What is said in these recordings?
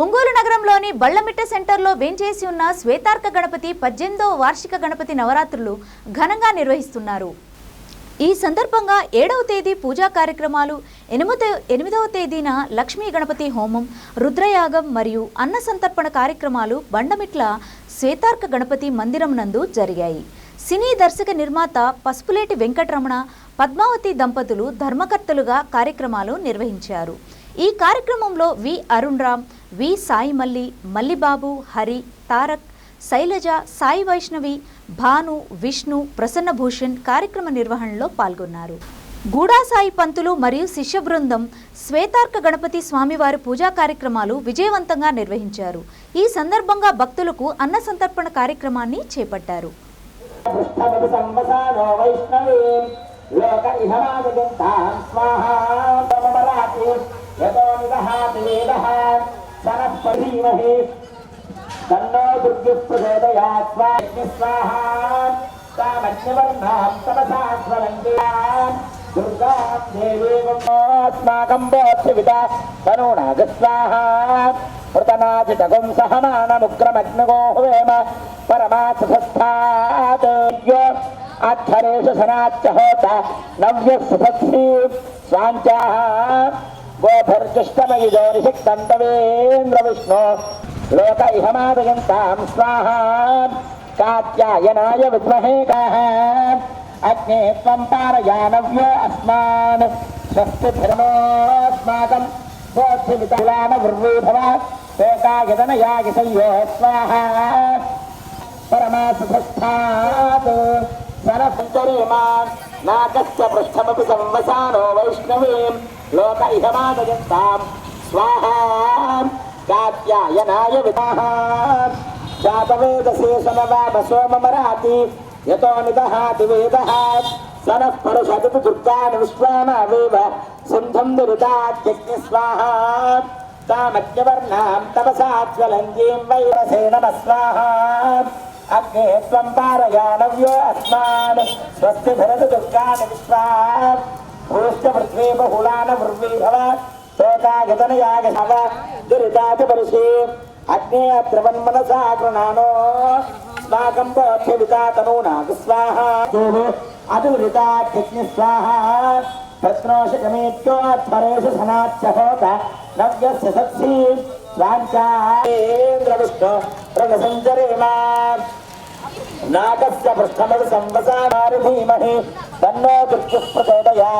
ఒంగోలు నగరంలోని బళ్ళమిట్ట సెంటర్లో వేంచేసి ఉన్న శ్వేతార్క గణపతి పద్దెనిమిదవ వార్షిక గణపతి నవరాత్రులు ఘనంగా నిర్వహిస్తున్నారు. ఈ సందర్భంగా ఏడవ తేదీ పూజా కార్యక్రమాలు ఎనిమిద ఎనిమిదవ తేదీన లక్ష్మీ గణపతి హోమం రుద్రయాగం మరియు అన్న సంతర్పణ కార్యక్రమాలు బండమిట్ల శ్వేతార్క గణపతి మందిరం నందు జరిగాయి. సినీ దర్శక నిర్మాత పసుపులేటి వెంకటరమణ పద్మావతి దంపతులు ధర్మకర్తలుగా కార్యక్రమాలు నిర్వహించారు. ఈ కార్యక్రమంలో వి అరుణ్ రామ్ వి సాయి మల్లి మల్లిబాబు హరి తారక్ శైలజ సాయి వైష్ణవి భాను విష్ణు ప్రసన్నభూషణ్ కార్యక్రమ నిర్వహణలో పాల్గొన్నారు. గూడా సాయి పంతులు మరియు శిష్య బృందం శ్వేతార్క గణపతి స్వామివారి పూజా కార్యక్రమాలు విజయవంతంగా నిర్వహించారు. ఈ సందర్భంగా భక్తులకు అన్న సంతర్పణ కార్యక్రమాన్ని చేపట్టారు. లోక ఇహమాగజంతాం స్వాహా సనః పరీమహి తన్నో దుర్గి ప్రచోదయాత్ స్వాహి స్వాహా తపసా స్వరంగియాం దుర్గాం దేవీమస్మాకం బోధ్యవిత తనూనాగ పరమాత్మస్థాత్ సనాచ్చ హోత నవ్యస్ఫీ స్వాంచాః गोभर्जुष्टमयुजो निषिक्तन्तवेन्द्रविष्णो लोक इहमादयन्तां स्वाहा कात्यायनाय विद्महे काः अग्ने त्वं पारयानव्य अस्मान्। स्वस्ति धर्मोऽस्माकं गोक्षिमितकुलानवृभूभव लोकायतनयागि संयो स्वाहा। परमासुभस्थात् सरसुचरीमान् नाकस्य पृष्ठमपि संवसानो वैष्णवीम्। సంవసానో వైష్ణవీం లోక ఇహమాదయంతాం స్వాహా కాత్యాయనాయ విదాహ జాతవేదశేషమవామ సోమమరాతి యతో నిదహాతి వేదః సనః పరుషదితి దుర్గాన్ విశ్వామావేవ సింధం దురితాత్యజ్ఞ స్వాహా తామజ్ఞవర్ణాం తపసా జ్వలంగీం వైరసే నమ స్వాహా అగ్నే త్వం పారయానవ్యో అస్మాన్ స్వస్తి భరతు దుర్గాన్ విశ్వా भूष्टपृथ्वी बहुलान वृवीभव शोकागतनयागशव दुरिताच परिषे अग्नेयत्रवन्मनसा कृणानो। स्वाकं बोध्यविता तनूनाग स्वाहा अतिवृताभ्यग्नि स्वाहा प्रश्नोषकमेत्योत्परेषु सनाच्चहोत नव्यस्य सत्सि। स्वाञ्चान्द्रविष्णु प्रणसञ्चरेमा नागस्य पृष्ठमसंवसानारि धीमहि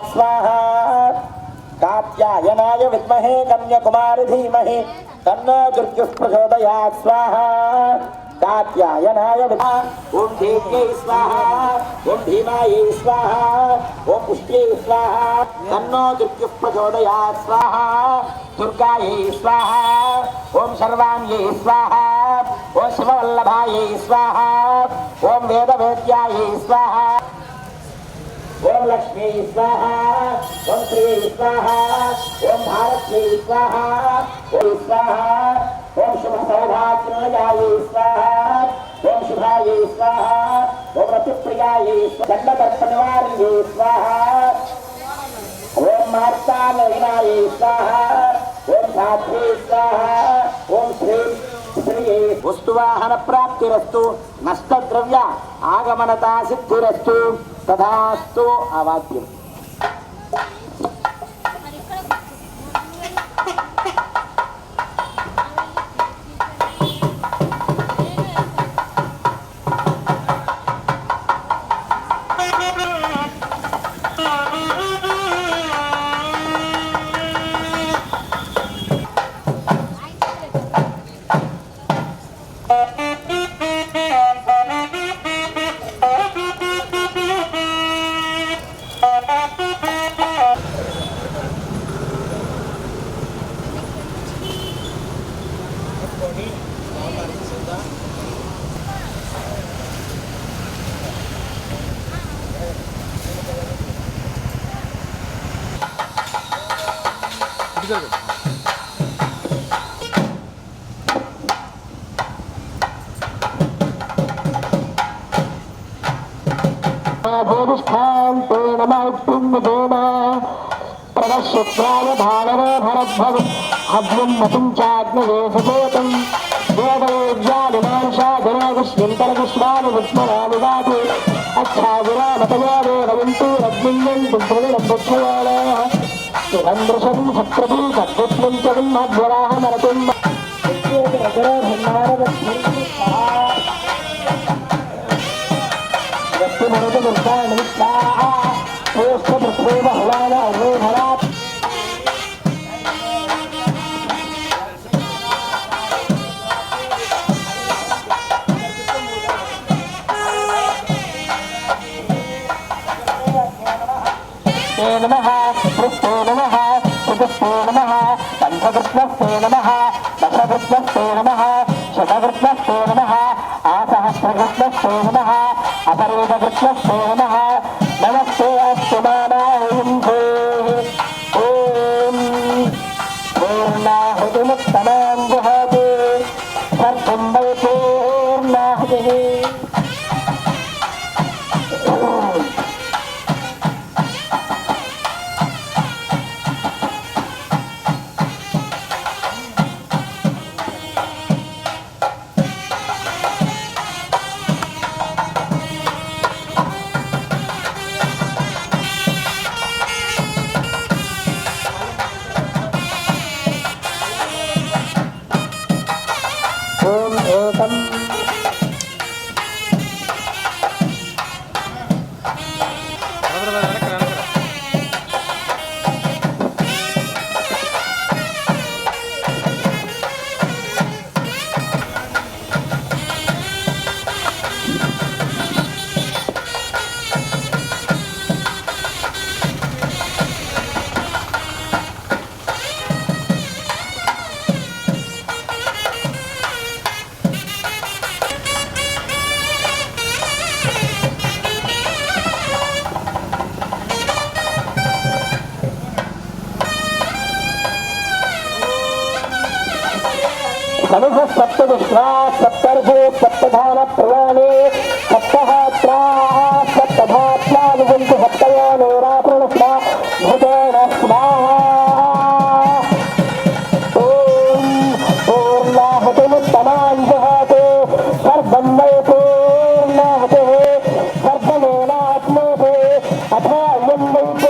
स्वाहा। कात्यायनाय विद्महे कन्याकुमारी धीमहि तन्नो दुर्गुः स्वाहा। कात्यायनाय ॐ भीम्यै स्वाहा। ॐ भीमायै स्वाहा। ॐ पुष्ट्यै, स्वाहा। तन्नो स्वाहा। दुर्गायै, स्वाहा। ॐ सर्वाण्यै, स्वाहा। ॐ स्वाहा। स्वाहा। ओम लक्ष्मी स्वाहा, ओम श्री स्वाहा, ओम भारत में स्वाहा, ओम स्वाहा, ओम शुभ सौभाग्य स्वाहा, ओम शुभाय स्वाहा, ओम रतिप्रियाय दंडकर्पणवार स्वाहा, ओम मार्तालयनाय स्वाहा, ओम धात्री स्वाहा, ओम श्री वस्तुवाहन प्राप्तिरस्तु नष्टद्रव्य आगमनता सिद्धिरस्तु। तथास्तु अवाद्यम् इधर शुक्राय भागवे भरद्भव हव्यं मतिं चाग्निवेशोतं देवयोज्यालिमांसा गुणागुष्मिन्तरगुष्मानि विष्मरानुदातु अच्छागुणामतया देवयन्तु रग्मिन्यन्तु प्रविरब्धयालयः అభ్యం సత్రభూ సద్విష్ణుం చ నమః చతుష్టే నమః పంచకృష్ణస్తే నమః దశకృష్ణస్తే నమః శతకృష్ణస్తే నమః ఆసహస్రకృష్ణస్తే నమస్తే అస్తు tâm ఏకం సనుభ సప్తవిశ్వా సప్తర్భో సప్తధాన ప్రయాణే సప్తహాత్రా సప్తధాత్యానుజంతు సప్తయానేరాపృణస్మ భుజేన స్వాహా ఓం పూర్ణాహుతిముత్తమాం సర్వం వై పూర్ణాహుతే సర్వమేనాత్మోతే అథాయం వై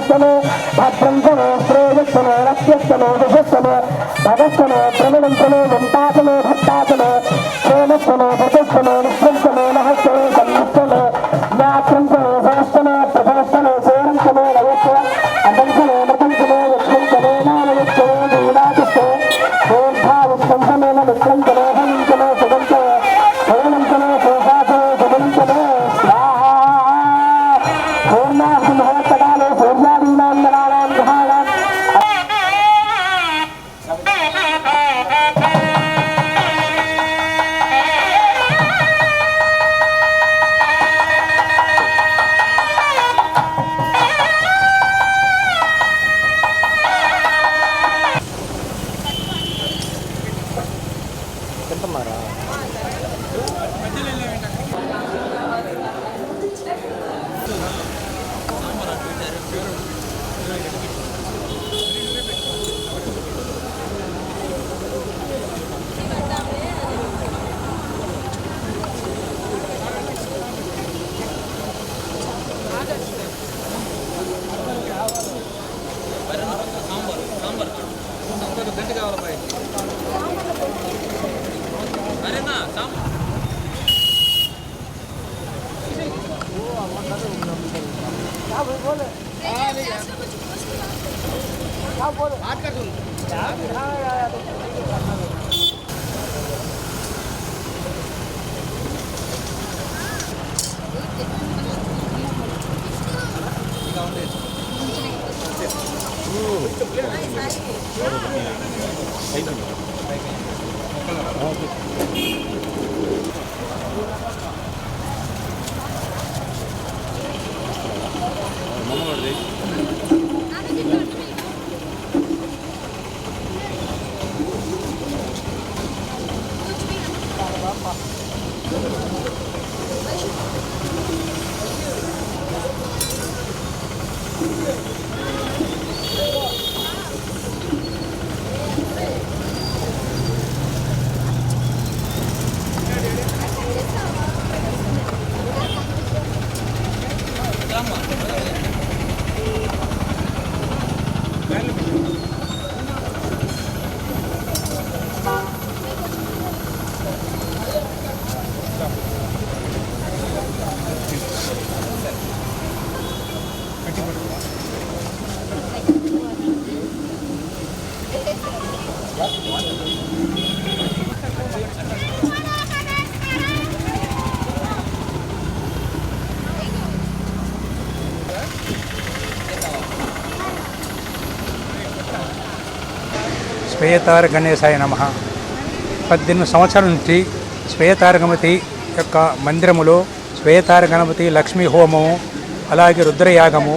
శైలరహస్యమే భద్రంసమే శ్రేయస్సమే రక్ష్యస్యమే దుషస్సమే భగస్సమే ప్రమిణం ప్రమే వంతాసమే क्या बोल बोल क्या बोल बात कर तुम क्या दिखा रहा है। ಐದು శ్వేతార గణేశాయ నమ. పద్దెనిమిది సంవత్సరాల నుంచి శ్వేతార గణపతి యొక్క మందిరములో శ్వేతార గణపతి లక్ష్మీ హోమము అలాగే రుద్రయాగము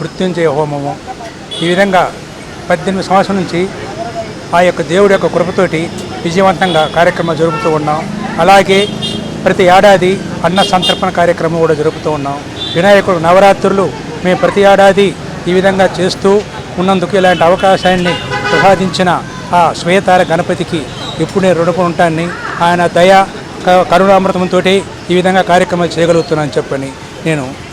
మృత్యుంజయ హోమము. ఈ విధంగా పద్దెనిమిది సంవత్సరాల నుంచి ఆ యొక్క దేవుడి యొక్క కృపతోటి విజయవంతంగా కార్యక్రమం జరుపుతూ ఉన్నాం. అలాగే ప్రతి ఏడాది అన్న సంతర్పణ కార్యక్రమం కూడా జరుపుతూ ఉన్నాం. వినాయకుడు నవరాత్రులు మేము ప్రతి ఏడాది ఈ విధంగా చేస్తూ ఉన్నందుకు ఇలాంటి అవకాశాన్ని ప్రసాదించిన ఆ శ్వేతార గణపతికి ఎప్పుడు నేను రుణపడి ఉంటానని ఆయన దయ క- కరుణామృతంతో ఈ విధంగా కార్యక్రమాలు చేయగలుగుతున్నాను చెప్పని నేను